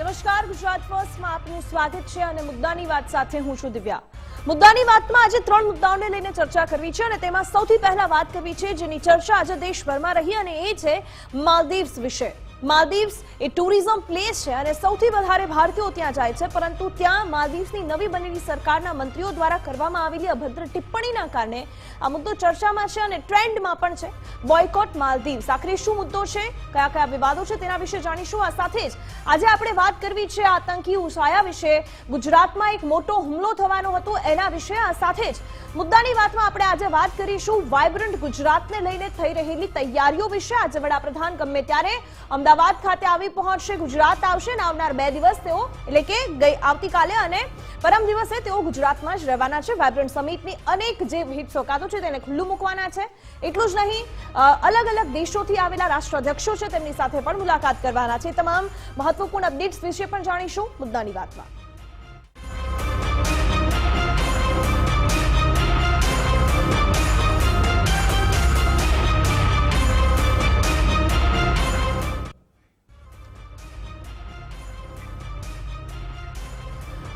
નમસ્કાર, ગુજરાત ફર્સ્ટમાં આપનું સ્વાગત છે અને મુદ્દાની વાત સાથે હું છું દિવ્યા. મુદ્દાની વાતમાં આજે ત્રણ મુદ્દાઓને લઈને ચર્ચા કરવી છે અને તેમાં સૌથી પહેલા વાત કરવી છે જેની ચર્ચા આજે દેશભરમાં રહી અને એ છે માલદીવ્સ વિશે. માલદીવ્સ એ ટુરિઝમ પ્લેસ છે અને સૌથી વધારે ભારતીયો ત્યાં જાય છે, પરંતુ ત્યાં માલદીવ્સની નવી બનેલી સરકારના મંત્રીઓ દ્વારા કરવામાં આવેલી અભદ્ર ટિપ્પણીના કારણે આ મુદ્દો ચર્ચામાં છે અને ટ્રેન્ડમાં પણ છે. Boycott Maldives. આખરે શું મુદ્દો છે? કયા કયા વિવાદો છે તેના વિશે જાણીશું. આ સાથે જ આજે આપણે વાત કરવી છે આતંકી ઉસાયા વિશે. ગુજરાતમાં એક મોટો હુમલો થવાનો હતો એના વિશે. આ સાથે જ મુદ્દાની વાતમાં આપણે આજે વાત કરીશું. વાયબ્રન્ટ ગુજરાતને લઈને થઈ રહેલી તૈયારીઓ વિશે. આજે વડાપ્રધાન ગમે ત્યારે અમદાવાદ ખાતે આવી પહોંચશે, ગુજરાત આવશે અને આવનાર બે દિવસ તેઓ એટલે કે ગઈ આવતીકાલે અને પરમ દિવસે તેઓ ગુજરાતમાં જ રહેવાના છે. વાઇબ્રન્ટ સમિટની અનેક જે હિટ સોકાતો છે તેને ખુલ્લું મૂકવાના છે. એટલું જ નહીં અલગ અલગ દેશોથી આવેલા રાષ્ટ્રાધ્યક્ષો છે તેમની સાથે પણ મુલાકાત કરવાના છે. તમામ મહત્વપૂર્ણ અપડેટ્સ વિશે પણ જાણીશું. મુદ્દાની વાતમાં.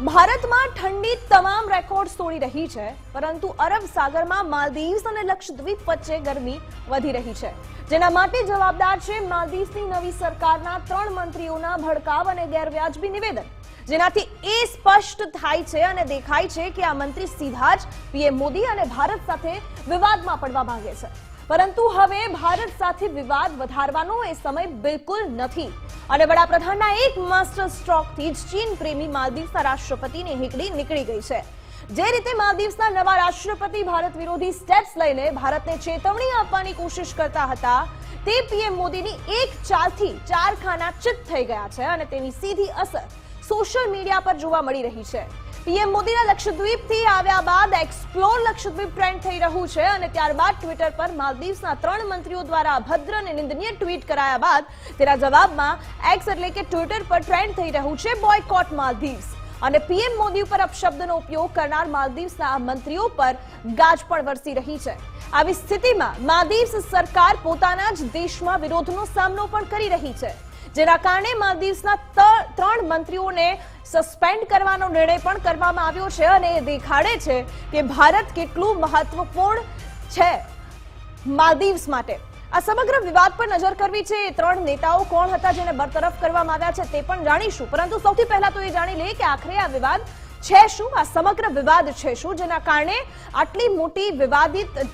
ભારતમાં ઠંડી તમામ રેકોર્ડ તોડી રહી છે, પરંતુ અરબ સાગરમાં માલદીવ્સ અને લક્ષદ્વીપ વચ્ચે ગરમી વધી રહી છે. જેના માટે જવાબદાર છે માલદીવ્સની નવી સરકારના ત્રણ મંત્રીઓના ભડકાવ અને ગેરવ્યાજબી નિવેદન. જેનાથી એ સ્પષ્ટ થાય છે અને દેખાય છે કે આ મંત્રી સીધા જ પીએમ મોદી અને ભારત સાથે વિવાદમાં પડવા માંગે છે. પરંતુ હવે ભારત સાથે વિવાદ વધારવાનો એ સમય બિલકુલ નથી. અને વડાપ્રધાનના એક માસ્ટર સ્ટ્રોકથી જ ચીન પ્રેમી માલદીવના રાષ્ટ્રપતિની હીકડી નીકળી ગઈ છે. જે રીતે માલદીવ્સના નવા રાષ્ટ્રપતિ ભારત વિરોધી સ્ટેપ્સ લઈને ભારતને ચેતવણી આપવાની કોશિશ કરતા હતા, તે પીએમ મોદીની એક ચાલથી ચાર ખાના ચિત થઈ ગયા છે અને તેની સીધી અસર સોશિયલ મીડિયા પર જોવા મળી રહી છે. પીએમ મોદીના લક્ષદ્વીપથી આવ્યા બાદ એક્સપ્લોર લક્ષદ્વીપ ટ્રેન્ડ થઈ રહ્યું છે અને ત્યારબાદ ટ્વિટર પર માલદીવ્સના ત્રણ મંત્રીઓ દ્વારા અભદ્ર અને નિંદનીય ટ્વીટ કરાયા બાદ તેના જવાબમાં એક્સ એટલે કે ટ્વિટર પર ટ્રેન્ડ થઈ રહ્યું છે બોયકોટ માલદીવ્સ. અને પીએમ મોદી ઉપર અપશબ્દનો ઉપયોગ કરનાર માલદીવ્સના મંત્રીઓ પર ગાજ પણ વરસી રહી છે. આવી સ્થિતિમાં માલદીવ્સ સરકાર પોતાના જ દેશમાં વિરોધનો સામનો પણ કરી રહી છે. જેના કારણે માલદીવ્સના ત્રણ મંત્રીઓને સસ્પેન્ડ કરવાનો નિર્ણય પણ કરવામાં આવ્યો છે અને એ દેખાડે છે કે ભારત કેટલું મહત્વપૂર્ણ છે માલદીવ્સ માટે. આ સમગ્ર વિવાદ પર નજર કરવી છે એ ત્રણ નેતાઓ કોણ હતા જેને બરતરફ કરવામાં આવ્યા છે તે પણ જાણીશું. પરંતુ સૌથી પહેલા તો એ જાણી લઈએ કે આખરે આ વિવાદ છે શું? આ સમગ્ર વિવાદ છે શું? જેના કારણે આટલી મોટી વિવાદિત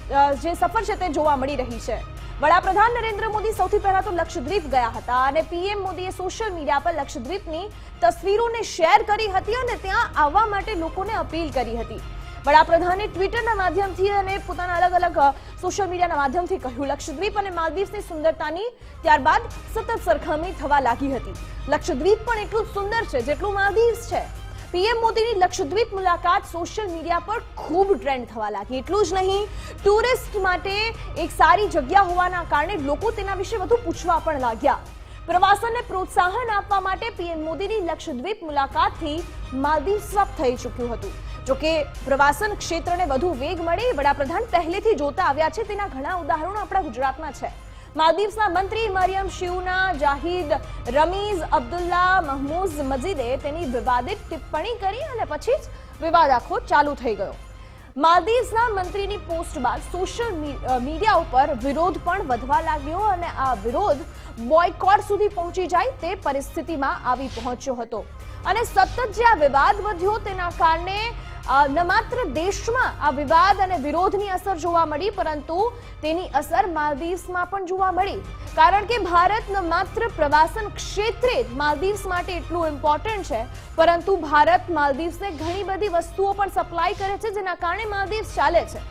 જે સફર છે તે જોવા મળી રહી છે. વડાપ્રધાન નરેન્દ્ર મોદી સૌથી પહેલા તો લક્ષદ્વીપ ગયા હતા અને પીએમ મોદીએ સોશિયલ મીડિયા પર લક્ષદ્વીપની તસવીરોને શેર કરી હતી અને ત્યાં આવવા માટે લોકોને અપીલ કરી હતી. વડાપ્રધાને ટ્વિટરના માધ્યમથી અને પોતાના અલગ અલગ સોશિયલ મીડિયાના માધ્યમથી કહ્યું, લક્ષદ્વીપ અને માલદીવ્સની સુંદરતાની ત્યારબાદ સતત સરખામણી થવા લાગી હતી. લક્ષદ્વીપ પણ એટલું જ સુંદર છે જેટલું માલદીવ્સ છે. પીએમ મોદીની લક્ષદ્વીપ મુલાકાત સોશિયલ મીડિયા પર ખૂબ ટ્રેન્ડ થવા લાગી. એટલું જ નહીં, ટુરિસ્ટ માટે એક સારી જગ્યા હોવાના કારણે લોકો તેના વિશે વધુ પૂછવા પણ લાગ્યા. પ્રવાસનને પ્રોત્સાહન આપવા માટે પીએમ મોદીની લક્ષદ્વીપ મુલાકાતથી માલદીવ સ્વપ થઈ ચૂક્યું હતું. જોકે પ્રવાસન ક્ષેત્રને વધુ વેગ મળે વડાપ્રધાન પહેલેથી જોતા આવ્યા છે, તેના ઘણા ઉદાહરણો આપણા ગુજરાતમાં છે. માલદીવ્સના મંત્રી મરિયમ શિવના જાહિદ રમીઝ અબ્દુલ્લા મહમૂઝ મજીદે તેની વિવાદિત ટિપ્પણી કરી અને પછી જ વિવાદ આખો ચાલુ થઈ ગયો. માલદીવ્સના મંત્રીની પોસ્ટ બાદ સોશિયલ મીડિયા ઉપર વિરોધ પણ વધવા લાગ્યો અને આ વિરોધ બોયકોટ સુધી પહોંચી જાય તે પરિસ્થિતિમાં આવી પહોંચ્યો હતો. અને સતત જે આ વિવાદ વધ્યો તેના કારણે ન માત્ર દેશમાં આ વિવાદ અને વિરોધની અસર જોવા મળી, પરંતુ તેની અસર માલદીવ્સમાં પણ જોવા મળી. કારણ કે ભારત ન માત્ર પ્રવાસન ક્ષેત્રે જ માલદીવ્સ માટે એટલું ઇમ્પોર્ટન્ટ છે, પરંતુ ભારત માલદીવ્સને ઘણી બધી વસ્તુઓ પણ સપ્લાય કરે છે, જેના કારણે માલદીવ્સ ચાલે છે.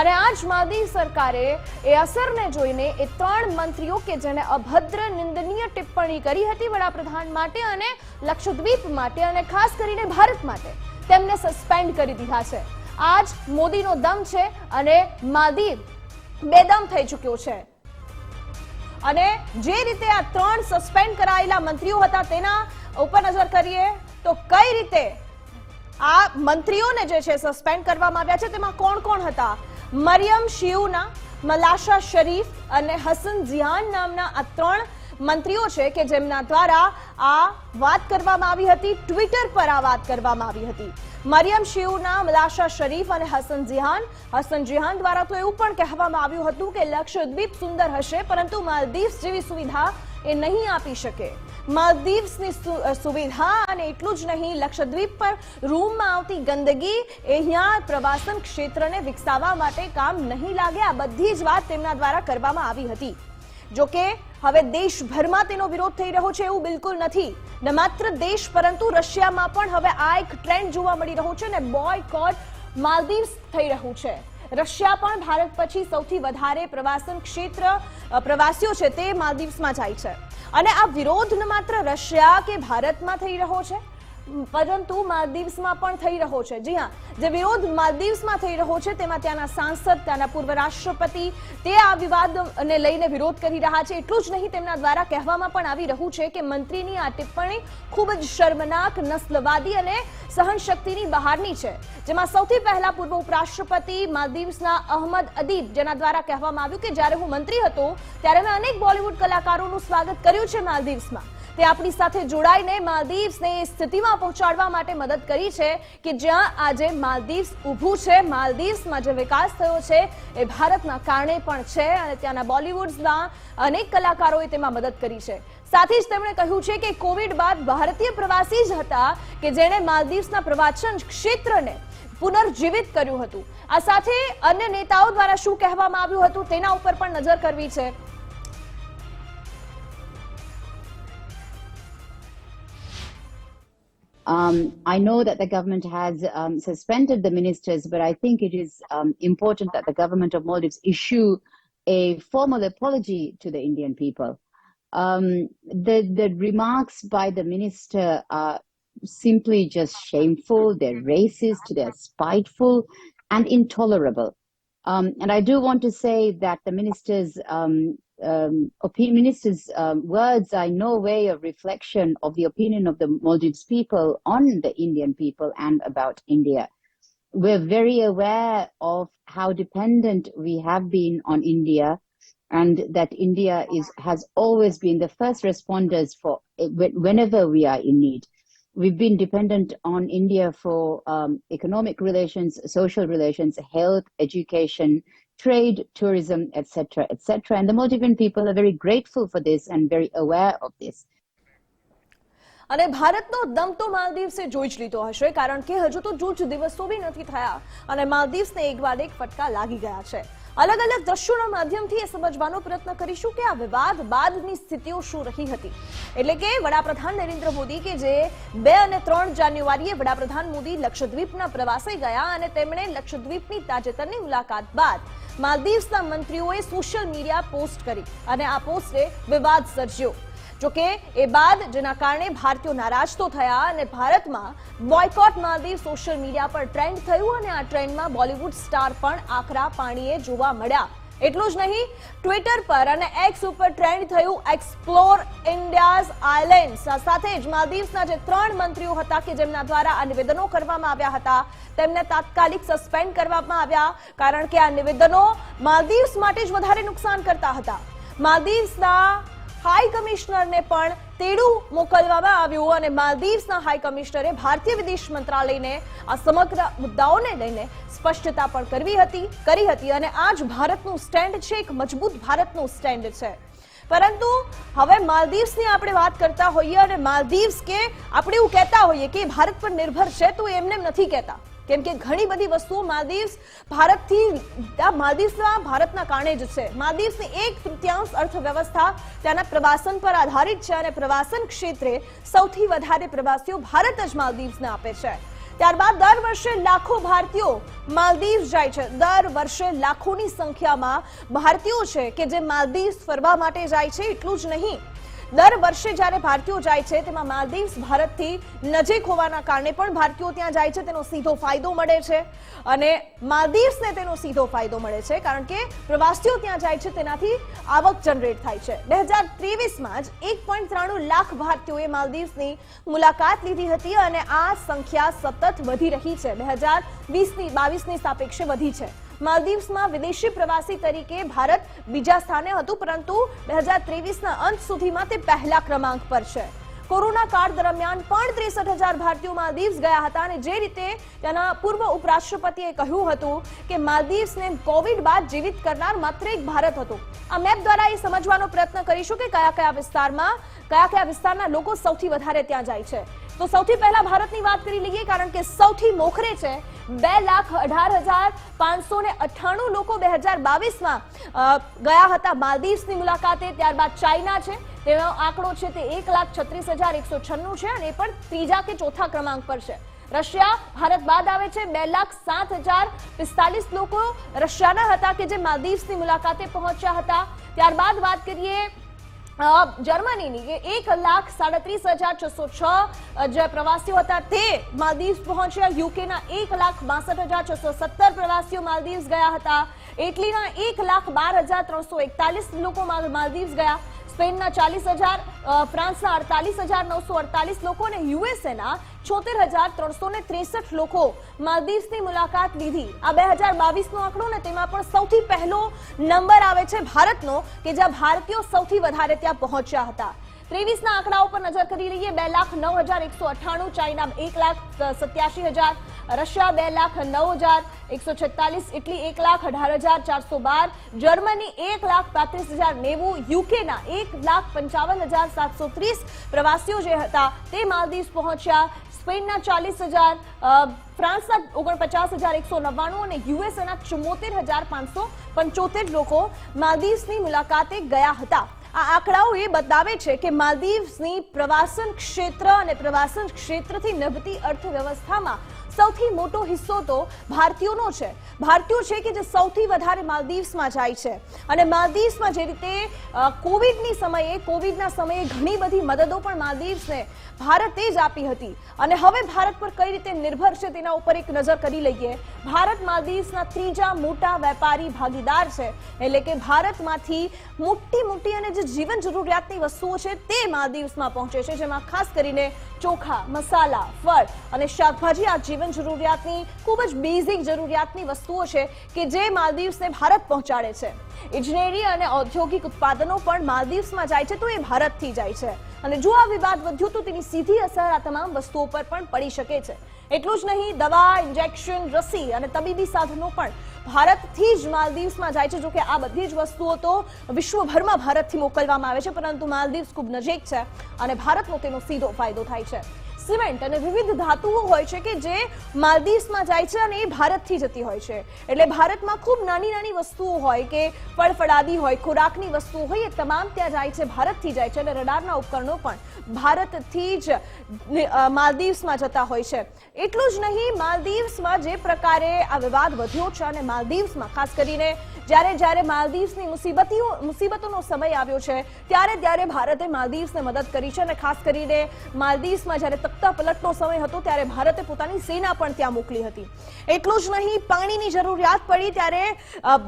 અને આજ માલદીવ સરકારે એ અસરને જોઈને એ ત્રણ મંત્રીઓ કે જેણે અભદ્ર, નિંદનીય ટિપ્પણી કરી હતી વડાપ્રધાન માટે અને લક્ષદ્વીપ માટે અને ખાસ કરીને ભારત માટે. તેમને સસ્પેન્ડ કરી દીધા છે. આજ મોદીનો દમ છે અને માલદીવ બેદમ થઈ ચૂક્યો છે. અને જે રીતે આ ત્રણ સસ્પેન્ડ કરાયેલા મંત્રીઓ હતા તેના ઉપર નજર કરીએ તો કઈ રીતે આ મંત્રીઓને જે છે સસ્પેન્ડ કરવામાં આવ્યા છે તેમાં કોણ કોણ હતા? મરિયમ શિયુના મલાશા શરીફ અને હસન જિયાન નામના આ ત્રણ મંત્રીઓ છે કે જેમના દ્વારા આ વાત કરવામાં આવી હતી, ટ્વિટર પર આ વાત કરવામાં આવી હતી. મરિયમ શિવના મલાશા શરીફ અને હસન જિહાન હસન જિહાન દ્વારા તો એવું પણ કહેવામાં આવ્યું હતું કે લક્ષદ્વીપ સુંદર હશે, પરંતુ માલદીવ્સ જેવી સુવિધા એ નહીં આપી શકે. માલદીવ્સની સુવિધા અને એટલું જ નહીં, લક્ષદ્વીપ પર રૂમમાં આવતી ગંદગી એ અહીંયા પ્રવાસન ક્ષેત્રને વિકસાવવા માટે કામ નહીં લાગે, આ બધી જ વાત તેમના દ્વારા કરવામાં આવી હતી. જો કે હવે દેશભરમાં તેનો વિરોધ થઈ રહ્યો છે એવું બિલકુલ નથી. ન માત્ર દેશ, પરંતુ રશિયામાં પણ હવે આ એક ટ્રેન્ડ જોવા મળી રહ્યો છે ને બોયકોટ માલદીવ્સ થઈ રહ્યું છે. રશિયા પણ ભારત પછી સૌથી વધારે પ્રવાસન ક્ષેત્ર પ્રવાસીઓ છે તે માલદીવ્સમાં જાય છે. અને આ વિરોધ ન માત્ર રશિયા કે ભારતમાં થઈ રહ્યો છે? પરંતુ માલદીવ્સમાં પણ થઈ રહ્યો છે. જી હા, જે વિરોધ માલદીવ્સમાં થઈ રહ્યો છે, તેમાં ત્યાંના સાંસદ, ત્યાંના પૂર્વ રાષ્ટ્રપતિ, તે આ વિવાદને લઈને વિરોધ કરી રહ્યા છે. એટલું જ નહીં, તેમના દ્વારા કહેવામાં પણ આવી રહ્યું છે કે મંત્રીની આ ટિપ્પણી ખૂબ જ શર્મનાક, નસ્લવાદી અને સહનશક્તિની બહારની છે. જેમાં સૌથી પહેલા પૂર્વ ઉપરાષ્ટ્રપતિ માલદીવ્સના અહમદ અદીબ, જેના દ્વારા કહેવામાં આવ્યું કે જ્યારે હું મંત્રી હતો, ત્યારે મેં અનેક બોલિવૂડ કલાકારોનું સ્વાગત કર્યું છે માલદીવ્સમાં. તે આપણી સાથે જોડાઈને માલદીવ્સને એ સ્થિતિમાં પહોંચાડવા માટે મદદ કરી છે કે જ્યાં આજે માલદીવ્સ ઊભું છે. માલદીવ્સમાં જે વિકાસ થયો છે એ ભારતના કારણે પણ છે અને ત્યાંના બોલિવૂડના અનેક કલાકારોએ તેમાં મદદ કરી છે. સાથે જ તેમણે કહ્યું છે કે કોવિડ બાદ ભારતીય પ્રવાસી જ હતા કે જેણે માલદીવ્સના પ્રવાસન ક્ષેત્રને પુનર્જીવિત કર્યું હતું. આ સાથે અન્ય નેતાઓ દ્વારા શું કહેવામાં આવ્યું હતું તેના ઉપર પણ નજર કરવી છે. Um, I know that the government has um, suspended the ministers, but I think it is um, important that the government of Maldives issue a formal apology to the Indian people. Um, the the remarks by the minister are simply just shameful. They're racist. They're spiteful and intolerable. Um, and I do want to say that the minister's um, opinion, minister's um, words are no way a reflection of the opinion of the Maldives people on the Indian people and about India. We're very aware of how dependent we have been on India, and that India is has always been the first responders for whenever we are in need. We've been dependent on India for um, economic relations, social relations, health, education, trade, tourism, etc., etc. And the Maldivian people are very grateful for this and very aware of this. અને ભારતનો દમ તો માલદીવ્સે જોઈ જ લીધો હશે કારણ કે હજુ તો જૂજ દિવસો બી નથી થયા અને માલદીવ્સને એક બાદ એક ફટકા લાગી ગયા છે અલગ અલગ દ્રશ્યોના માધ્યમથી એ સમજવાનો પ્રયત્ન કરીશું કે આ વિવાદ બાદની સ્થિતિઓ શું રહી હતી. એટલે કે વડાપ્રધાન નરેન્દ્ર મોદી કે જે બે અને ત્રણ જાન્યુઆરીએ વડાપ્રધાન મોદી લક્ષદ્વીપના પ્રવાસે ગયા અને તેમણે લક્ષદ્વીપની તાજેતરની મુલાકાત બાદ માલદીવ્સના મંત્રીઓએ સોશિયલ મીડિયા પોસ્ટ કરી અને આ પોસ્ટે વિવાદ સર્જ્યો. જોકે એ બાદ જેના કારણે ભારતીયો નારાજ તો થયા અને ભારતમાં બોયકોટ માલદીવ સોશિયલ મીડિયા પર ટ્રેન્ડ થયું અને આ ટ્રેન્ડમાં બોલિવૂડ સ્ટાર પણ આકરા પાણીએ જોવા મળ્યા. એટલું જ નહીં, ટ્વિટર પર અને એક્સ ઉપર ટ્રેન્ડ થયું એક્સપ્લોર ઇન્ડિયાઝ આઇલેન્ડ્સ સાથે જ માલદીવ્સના જે ત્રણ મંત્રીઓ હતા કે જેમના દ્વારા આ નિવેદનો કરવામાં આવ્યા હતા, તેમને તાત્કાલિક સસ્પેન્ડ કરવામાં આવ્યા, કારણ કે આ નિવેદનો માલદીવ્સ માટે જ વધારે નુકસાન કરતા હતા. માલદીવ્સના હાઈ કમિશનરને પણ તેડું મોકલવામાં આવ્યું અને માલદીવ્સના હાઈ કમિશનરે ભારતીય વિદેશ મંત્રાલયને આ સમગ્ર મુદ્દાઓને લઈને સ્પષ્ટતા પણ કરવી હતી, કરી હતી અને આ જ ભારતનું સ્ટેન્ડ છે, એક મજબૂત ભારતનું સ્ટેન્ડ છે. પરંતુ હવે માલદીવ્સની આપણે વાત કરતા હોઈએ અને માલદીવ્સ કે આપણે એવું કહેતા હોઈએ કે ભારત પર નિર્ભર છે, તો એમને નથી કહેતા. કેમ કે ઘણી બધી વસ્તુઓ માલદીવ્સ ભારતથી, આ માલદીવ્સના ભારતના કારણે જ છે. માલદીવ્સની એક તૃતીયાંશ અર્થવ્યવસ્થા ત્યાંના પ્રવાસન પર આધારિત છે અને પ્રવાસન ક્ષેત્રે સૌથી વધારે પ્રવાસીઓ ભારત જ માલદીવ્સને આપે છે. ત્યારબાદ દર વર્ષે લાખો ભારતીયો માલદીવ જાય છે. દર વર્ષે લાખોની સંખ્યામાં ભારતીયો છે કે જે માલદીવ ફરવા માટે જાય છે, એટલું જ નહીં. દર વર્ષે જ્યારે ભારતીયો જાય છે, તેમાં માલદીવ્સ ભારતથી નજીક હોવાના કારણે પણ ભારતીયો ત્યાં જાય છે, તેનો સીધો ફાયદો મળે છે. અને માલદીવ્સને તેનો સીધો ફાયદો મળે છે, કારણ કે પ્રવાસીઓ ત્યાં જાય છે, તેનાથી આવક જનરેટ થાય છે. બે હજાર ત્રેવીસમાં જ એક પોઈન્ટ ત્રાણું લાખ ભારતીયોએ માલદીવ્સની મુલાકાત લીધી હતી અને આ સંખ્યા સતત વધી રહી છે. બે હજાર વીસની બાવીસની સાપેક્ષે વધી છે. માલદીવ્સમાં વિદેશી પ્રવાસી તરીકે ભારત બીજા સ્થાને હતું, પરંતુ બે હજાર ત્રેવીસના અંત સુધીમાં તે પહેલા ક્રમાંક પર છે. કોરોના કાળ દરમિયાન પણ ત્રેસઠ હજાર ભારતીયો માલદીવ્સ ગયા હતા અને જે રીતે તેના પૂર્વ ઉપરાષ્ટ્રપતિએ કહ્યું હતું કે માલદીવ્સને કોવિડ બાદ જીવિત કરનાર માત્ર એક ભારત હતું. આ મેપ દ્વારા એ સમજવાનો પ્રયત્ન કરીશું કે કયા કયા વિસ્તારમાં, કયા કયા વિસ્તારના લોકો સૌથી વધારે ત્યાં જાય છે. તો સૌથી પહેલા ભારતની વાત કરી લઈએ, કારણ કે સૌથી મોખરે છે બે લાખ અઢાર હજાર પાંચસો ને અઠ્ઠાણું લોકો બે હજાર બાવીસમાં ગયા હતા માલદીવ્સની મુલાકાતે, ત્યારબાદ ચાઇના છે, તેનો આંકડો છે તે એક લાખ છત્રીસ હજાર એકસો છન્નું છે અને એ પણ ત્રીજા કે ચોથા ક્રમાંક પર છે. રશિયા, ભારત બાદ આવે છે બે લાખ સાત હજાર પિસ્તાલીસ લોકો રશિયાના હતા કે જે માલદીવ્સની મુલાકાતે પહોંચ્યા હતા. ત્યારબાદ વાત કરીએ જર્મનીની કે એક લાખ સાડત્રીસ હજાર છસો છ જે પ્રવાસીઓ હતા તે માલદીવ્સ પહોંચ્યા. યુકેના એક લાખ બાસઠ હજાર છસો સત્તર પ્રવાસીઓ માલદીવ્સ ગયા હતા. ઇટલીના એક લાખ બાર હજાર ત્રણસો એકતાલીસ લોકો માલ- માલદીવ્સ ગયા. સ્પેનના ચાલીસ હજાર ફ્રાન્સના અડતાલીસ હજાર નવસો અડતાલીસ લોકો અને યુએસએના છોતેર હજાર ત્રણસો ને ત્રેસઠ લોકો માલદીવ્સની મુલાકાત લીધી. આ બે હજાર બાવીસનો આંકડો ને તેમાં પણ સૌથી પહેલો નંબર આવે છે ભારતનો, કે જ્યાં ભારતીયો સૌથી વધારે ત્યાં પહોંચ્યા હતા. ત્રેવીસના આંકડાઓ પર નજર કરી લઈએ. બે લાખ નવ હજાર એકસો અઠ્ઠાણું, ચાઇના એક લાખ સત્યાસી હજાર, રશિયા બે લાખ નવ હજાર એકસો છેતાલીસ, ઇટલી એક લાખ અઢાર હજાર ચારસો બાર, જર્મની એક લાખ પાંત્રીસ હજાર નેવું, યુકેના એક લાખ પંચાવન હજાર સાતસો ત્રીસ પ્રવાસીઓ જે હતા તે માલદીવ પહોંચ્યા. સ્પેનના ચાલીસ હજાર ફ્રાન્સના ઓગણપચાસ હજાર એકસો નવ્વાણું અને યુએસએના ચુમ્મોતેર હજાર પાંચસો પંચોતેર લોકો માલદીવ્સની મુલાકાતે ગયા હતા. આ આંકડાઓ એ બતાવે છે કે માલદીવ્સની પ્રવાસન ક્ષેત્ર અને પ્રવાસન ક્ષેત્રથી નભતી અર્થવ્યવસ્થામાં સૌથી મોટો હિસ્સો તો ભારતીયોનો છે. ભારતીયો છે કે જે સૌથી વધારે માલદીવ્સમાં જાય છે. અને માલદીવ્સમાં જે રીતે કોવિડની સમયે, કોવિડના સમયે ઘણી બધી મદદો પણ માલદીવ્સને ભારતે જ આપી હતી. અને હવે ભારત પર કઈ રીતે નિર્ભર છે તેના ઉપર એક નજર કરી લઈએ. ભારત માલદીવ્સના ત્રીજા મોટા વેપારી ભાગીદાર છે. એટલે કે ભારતમાંથી મોટી મોટી અને જે જીવન જરૂરિયાતની વસ્તુઓ છે તે માલદીવ્સમાં પહોંચે છે. જેમાં ખાસ કરીને ચોખા, મસાલા, ફળ અને શાકભાજી આ જીવન જરૂરિયાતની, ખૂબ જ બેઝિક જરૂરિયાતની વસ્તુઓ છે કે જે માલદીવ્સને ભારત પહોંચાડે છે. ઇજનેરી અને ઔદ્યોગિક ઉત્પાદનો પણ માલદીવ્સમાં જાય છે તો એ ભારતથી જાય છે. અને જો આ વિવાદ વધ્યો તો તેની સીધી અસર આ તમામ વસ્તુઓ પર પણ પડી શકે છે. એટલું જ નહીં, દવા ઇન્જેક્શન રસી અને તબીબી સાધનો પણ ભારતથી જ માલદીવ્સમાં જાય છે, જો કે આ બધી જ વસ્તુઓ તો વિશ્વભરમાં ભારતથી મોકલવામાં આવે છે, પરંતુ માલદીવ્સ ખૂબ નજીક છે અને ભારતનો તેનો સીધો ફાયદો થાય છે. સિમેન્ટ અને વિવિધ ધાતુઓ હોય છે કે જે માલદીવ્સમાં જાય છે અને એ ભારતથી જતી હોય છે. એટલે ભારતમાં ખૂબ નાની નાની વસ્તુઓ હોય કે ફળફળાદી હોય, ખોરાકની વસ્તુઓ હોય, એ તમામ ત્યાં જાય છે, ભારતથી જાય છે અને રડારના ઉપકરણો પણ ભારતથી જ માલદીવ્સમાં જતા હોય છે. એટલું જ નહીં, માલદીવ્સમાં જે પ્રકારે આ વિવાદ વધ્યો છે અને માલદીવ્સમાં, ખાસ કરીને જ્યારે જ્યારે માલદીવ્સની મુસીબતીઓ, મુસીબતોનો સમય આવ્યો છે, ત્યારે ત્યારે ભારતે માલદીવ્સને મદદ કરી છે અને ખાસ કરીને માલદીવ્સમાં જ્યારે તખ્તા પલટનો સમય હતો ત્યારે ભારતે પોતાની સેના પણ ત્યાં મોકલી હતી. એટલું જ નહીં, પાણીની જરૂરિયાત પડી ત્યારે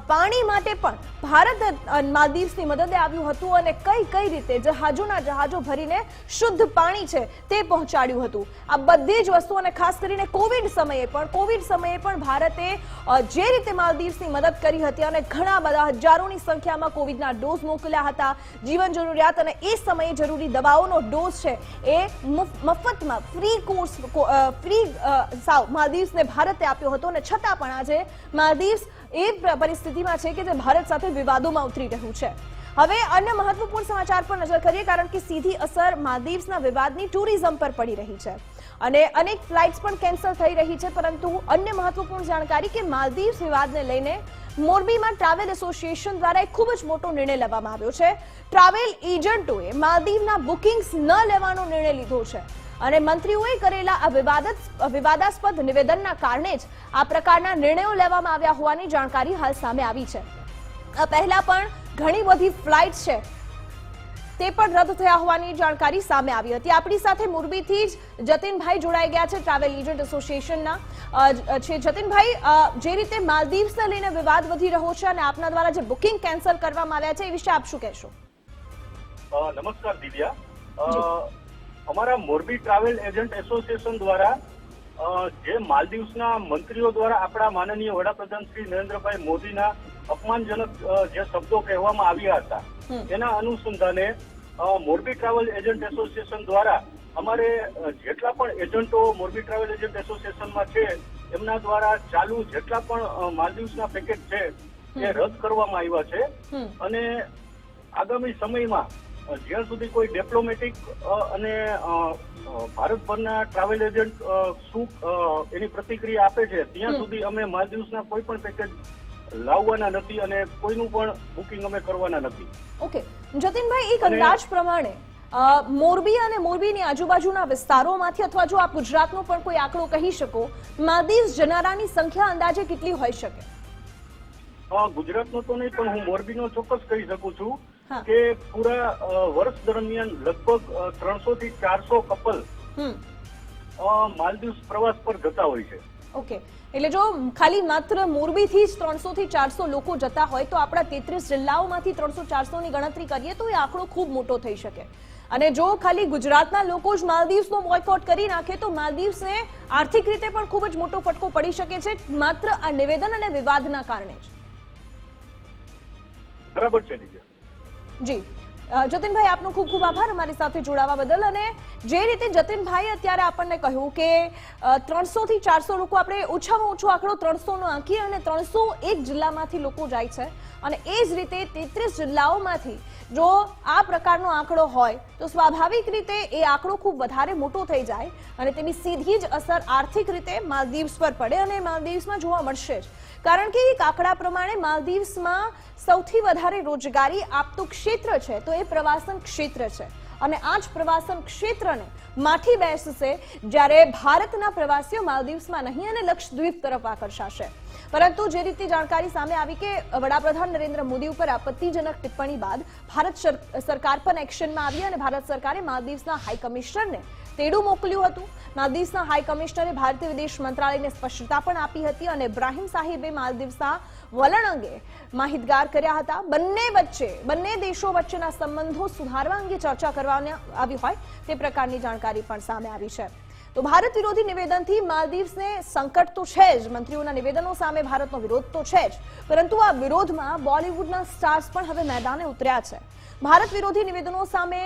પાણી માટે પણ ભારત માલદીવ્સની મદદે આવ્યું હતું અને કઈ કઈ રીતે જહાજોના જહાજો ભરીને શુદ્ધ પાણી છે તે પહોંચાડ્યું હતું. આ બધી જ વસ્તુ અને ખાસ કરીને કોવિડ સમયે પણ, કોવિડ સમયે પણ ભારતે જે રીતે માલદીવ્સની મદદ કરી હતી અને ઘણા બધા હજારોની સંખ્યામાં કોવિડના ડોઝ મોકલ્યા હતા, જીવન જરૂરિયાત અને એ સમયે જરૂરી દવાઓનો ડોઝ છે એ મુફ- મફતમાં ફ્રી કોર્સ ફ્રી સાવ, માલદીવ્સને ભારતે આપ્યો હતો અને છતાં પણ આજે માલદીવ્સ એ પ્ર- પરિસ્થિતિમાં છે કે જે ભારત સાથે વિવાદોમાં ઉતરી રહ્યું છે. હવે અન્ય મહત્વપૂર્ણ સમાચાર પર નજર કરીએ કારણ કે સીધી અસર માલદીવ્સના વિવાદની ટુરિઝમ પર પડી રહી છે. અને અનેક ફ્લાઇટ્સ પણ કેન્સલ થઈ રહી છે, પરંતુ અન્ય મહત્વપૂર્ણ જાણકારી કે માલદીવ્સ વિવાદને લઈને મોરબીમાં ટ્રાવેલ એસોસિએશન દ્વારા એક ખૂબ જ મોટો નિર્ણય લેવામાં આવ્યો છે. ટ્રાવેલ એજન્ટોએ માલદીવના બુકિંગ્સ ન લેવાનો નિર્ણય લીધો છે. અને મંત્રીઓએ કરેલા આ વિવાદત વિવાદાસ્પદ નિવેદનના કારણે જ આ પ્રકારના નિર્ણયો લેવામાં આવ્યા હોવાની જાણકારી હાલ સામે આવી છે. આ પહેલા પણ ઘણી બધી ફ્લાઇટ છે. તે પણ રદ થયા હોવાની જાણકારી સામે આવી હતી. આપણી સાથે મોરબીથી જ જતીનભાઈ જોડાઈ ગયા છે ટ્રાવેલ એજન્ટ એસોસિએશનના. છે જતીનભાઈ જે રીતે માલદીવ્સને લઈને વિવાદ વધી રહ્યો છે અને આપના દ્વારા જે બુકિંગ કેન્સલ કરવામાં આવ્યા છે એ વિશે આપ શું કહેશો? નમસ્કાર દિવ્યા. અમારા મોરબી ટ્રાવેલ એજન્ટ એસોસિએશન દ્વારા જે માલદીવ્સના મંત્રીઓ દ્વારા આપણા માનનીય વડાપ્રધાન શ્રી નરેન્દ્રભાઈ મોદીના અપમાનજનક જે શબ્દો કહેવામાં આવ્યા હતા એના અનુસંધાને મોરબી ટ્રાવેલ એજન્ટ એસોસિએશન દ્વારા અમારે જેટલા પણ એજન્ટો મોરબી ટ્રાવેલ એજન્ટ એસોસિએશનમાં છે એમના દ્વારા ચાલુ જેટલા પણ માલદીવ્સના પેકેજ છે એ રદ કરવામાં આવ્યા છે. અને આગામી સમયમાં જ્યાં સુધી કોઈ ડિપ્લોમેટિક અને ભારતભરના ટ્રાવેલ એજન્ટ શું એની પ્રતિક્રિયા આપે છે ત્યાં સુધી અમે માલદીવ્સના કોઈ પણ પેકેજ લાવવાના નથી અને કોઈનું પણ બુકિંગ અમે કરવાના નથી. ઓકે. જતીનભાઈ એક અંદાજ પ્રમાણે મોરબી અને મોરબીની આજુબાજુના વિસ્તારોમાંથી અથવા જો આપ ગુજરાતનો પણ કોઈ આંકડો કહી શકો માલદીવ્સ જનારાની સંખ્યા અંદાજે કેટલી હોઈ શકે? ગુજરાતનો તો નહીં પણ હું મોરબીનો ચોક્કસ કહી શકું છું. કે પૂરા વર્ષ દરમિયાન લગભગ ત્રણસો થી ચારસો કપલ માલદીવ પ્રવાસ પર જતા હોય છે. ઓકે. એટલે જો ખાલી માત્ર મોરબીથી જ ત્રણસો થી ચારસો લોકો જતા હોય તો આપણા તેત્રીસ જિલ્લાઓમાંથી ત્રણસો ચારસો ની ગણતરી કરીએ તો એ આંકડો ખૂબ મોટો થઈ શકે. અને જો ખાલી ગુજરાતના લોકો જ માલદીવ્સનો બોયકોટ કરી નાખે તો માલદીવ્સને આર્થિક રીતે પણ ખૂબ જ મોટો ફટકો પડી શકે છે માત્ર આ નિવેદન અને વિવાદના કારણે જ. બરાબર છે જી. જતીનભાઈ, આપનો ખૂબ ખૂબ આભાર અમારી સાથે જોડાવા બદલ. અને જે રીતે જતિનભાઈ અત્યારે આપણને કહ્યું કે ત્રણસો થી ચારસો લોકો આપણે ઓછામાં ઓછો આંકડો ત્રણસો નો આંકીએ અને ત્રણસો એક જિલ્લામાંથી લોકો જાય છે. અને એ જ રીતે તેત્રીસ જિલ્લાઓમાંથી જો આ પ્રકારનો આંકડો હોય, તો સ્વાભાવિક રીતે એ આંકડો ખૂબ વધારે મોટો થઈ જાય અને તેની સીધી જ અસર આર્થિક રીતે માલદીવ્સ પર પડે અને માલદીવ્સમાં જોવા મળશે જ. કારણ કે એક આંકડા પ્રમાણે માલદીવ્સમાં સૌથી વધારે રોજગારી આપતું ક્ષેત્ર છે, તો એ પ્રવાસન ક્ષેત્ર છે. અને આ જ પ્રવાસન ક્ષેત્રને માઠી બેસશે જ્યારે ભારતના પ્રવાસીઓ માલદીવ્સમાં નહીં અને લક્ષદ્વીપ તરફ આકર્ષાશે. પરંતુ જે રીતે જાણકારી સામે આવી કે વડાપ્રધાન નરેન્દ્ર મોદી ઉપર આપત્તિજનક ટિપ્પણી બાદ ભારત સરકાર પણ એક્શનમાં આવી અને ભારત સરકારે માલદીવ્સના હાઈ કમિશનરને તેડું મોકલ્યું હતું. માલદીવ્સના હાઈ કમિશનરે ભારતીય વિદેશ મંત્રાલયને સ્પષ્ટતા પણ આપી હતી અને ઇબ્રાહિમ સાહિબે માલદીવ્સના વલણ અંગે માહિતગાર કર્યા હતા. બંને વચ્ચે, બંને દેશો વચ્ચેના સંબંધો સુધારવા અંગે ચર્ચા કરવામાં આવી હોય તે પ્રકારની જાણકારી પણ સામે આવી છે. તો ભારત વિરોધી નિવેદનથી માલદીવ્સને સંકટ તો છે જ, મંત્રીઓના નિવેદનો સામે ભારતનો વિરોધ તો છે જ. પરંતુ આ વિરોધમાં બોલિવૂડના સ્ટાર્સ પણ હવે મેદાને ઉતર્યા છે. ભારત વિરોધી નિવેદનો સામે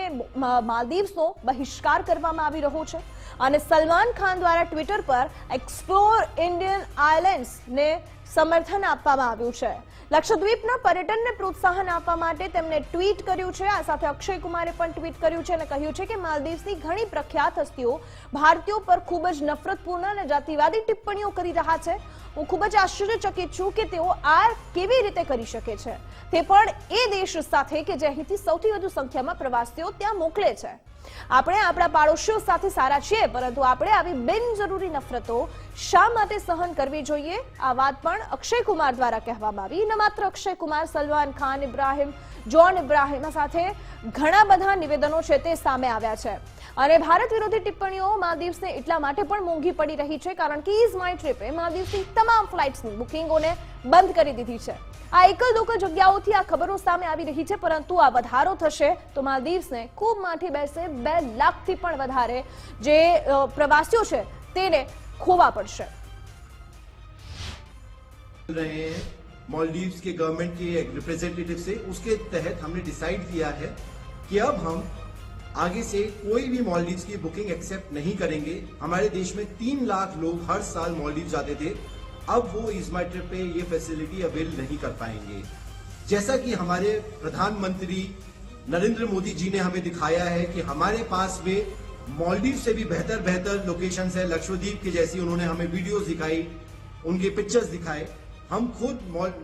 માલદીવ્સનો બહિષ્કાર કરવામાં આવી રહ્યો છે અને સલમાન ખાન દ્વારા ટ્વિટર પર એક્સપ્લોર ઇન્ડિયન આઇલેન્ડ્સને સમર્થન આપવામાં આવ્યું છે. લક્ષદ્વીપના પર્યટનને પ્રોત્સાહન આપવા માટે તેમણે ટ્વીટ કર્યું છે. આ સાથે અક્ષય કુમારે પણ ટ્વીટ કર્યું છે અને કહ્યું છે કે માલદીવ્સની ઘણી પ્રખ્યાત હસ્તીઓ ભારતીયો પર ખૂબ જ નફરતપૂર્ણ અને જાતિવાદી ટિપ્પણીઓ કરી રહ્યા છે. હું ખૂબ જ આશ્ચર્યચકિત છું કે તેઓ આ કેવી રીતે કરી શકે છે. તે પણ એ દેશ સાથે કે જે અહીંથી સૌથી વધુ સંખ્યામાં પ્રવાસીઓ ત્યાં મોકલે છે. આપણે આપણા પાડોશીઓ સાથે સારા છીએ, પરંતુ આપણે આવી બિનજરૂરી નફરતો શા માટે સહન કરવી જોઈએ? આ વાત પણ અક્ષય કુમાર દ્વારા કહેવામાં આવી. ન માત્ર અક્ષય કુમાર, સલમાન ખાન, ઇબ્રાહિમ, જોન ઇબ્રાહિમ સાથે ઘણા બધા નિવેદનો છે તે સામે આવ્યા છે. અને ભારત વિરોધી ટિપ્પણીઓ માલદીવ્સને એટલા માટે પણ મોંઘી પડી રહી છે, કારણ કે ઇઝ માય ટ્રીપે માલદીવ્સની તમામ ફ્લાઇટ્સની બુકિંગોને બંધ કરી દીધી છે આ એકલ દોકલ જગ્યાઓથી આ ખબરો સામે આવી રહી છે પરંતુ આ વધારો થશે તો માલદીવ્સને ખૂબ માઠી બેસે બે લાખથી પણ વધારે જે અ, પ્રવાસીઓ છે તેને ખોવા પડશે मिल रहे हैं मॉलडीव्स के गवर्नमेंट के एक रिप्रेजेंटेटिव से उसके तहत हमने डिसाइड किया है कि अब हम आगे से कोई भी मॉलडीव्स की बुकिंग एक्सेप्ट नहीं करेंगे हमारे देश में तीन लाख लोग हर साल मॉलडीव जाते थे अब वो इजमा ट्रिप पे ये फैसिलिटी अवेल नहीं कर पाएँगे। जैसा कि हमारे प्रधानमंत्री नरेंद्र मोदी जी ने हमें दिखाया है कि हमारे पास में मॉलडीव से भी बेहतर बेहतर लोकेशन है। लक्षद्वीप की जैसी उन्होंने हमें वीडियोस दिखाई, उनके पिक्चर्स दिखाए। हम खुद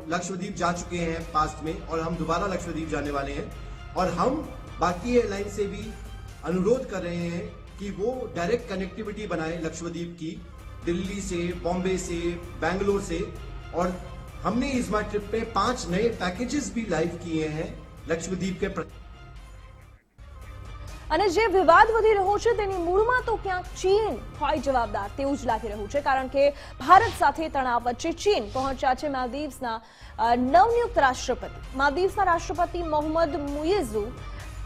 लक्षद्वीप जा चुके हैं पास्ट में और हम दोबारा लक्षद्वीप जाने वाले हैं। और हम बाकी एयरलाइन से भी अनुरोध कर रहे हैं कि वो डायरेक्ट कनेक्टिविटी बनाए लक्षद्वीप की। दिल्ली से बॉम्बे से बैंगलोर से और हमने इस बार ट्रिप पे पांच नए पैकेजेस भी लाइव किए हैं लक्षद्वीप के प्र- અને જે વિવાદ વધી રહ્યો છે તેની મૂળમાં તો ક્યાંક ચીન હોય જવાબદાર તેવું જ લાગી રહ્યું છે કારણ કે ભારત સાથે તણાવ વચ્ચે ચીન પહોંચ્યા છે માલદીવ્સના અ, નવનિયુક્ત રાષ્ટ્રપતિ માલદીવ્સના રાષ્ટ્રપતિ મોહમ્મદ મુઇઝુ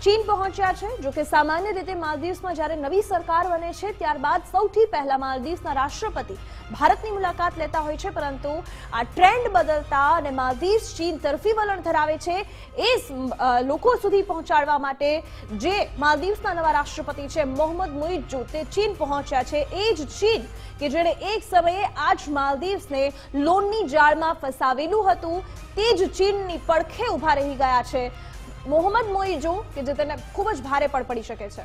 ચીન પહોંચ્યા છે. જો કે સામાન્ય રીતે માલદીવ્સમાં જ્યારે નવી સરકાર બને છે, ત્યારબાદ સૌથી પહેલા માલદીવ્સના રાષ્ટ્રપતિ ભારતની મુલાકાત લેતા હોય છે. પરંતુ આ ટ્રેન્ડ બદલતા અને માલદીવ્સ ચીન તરફી વલણ ધરાવે છે, એ લોકો સુધી પહોંચાડવા માટે જે માલદીવ્સના નવા રાષ્ટ્રપતિ છે, મોહમ્મદ મુઇજુ તે ચીન પહોંચ્યા છે. એ જ ચીન કે જેણે એક સમયે આ જ માલદીવ્સને લોનની જાળમાં ફસાવેલું હતું, તે જ ચીનની પડખે ઊભા રહી ગયા છે. મોહમ્મદ મોઇજુ કે જે તેને ખૂબ જ ભારે પડ પડી શકે છે.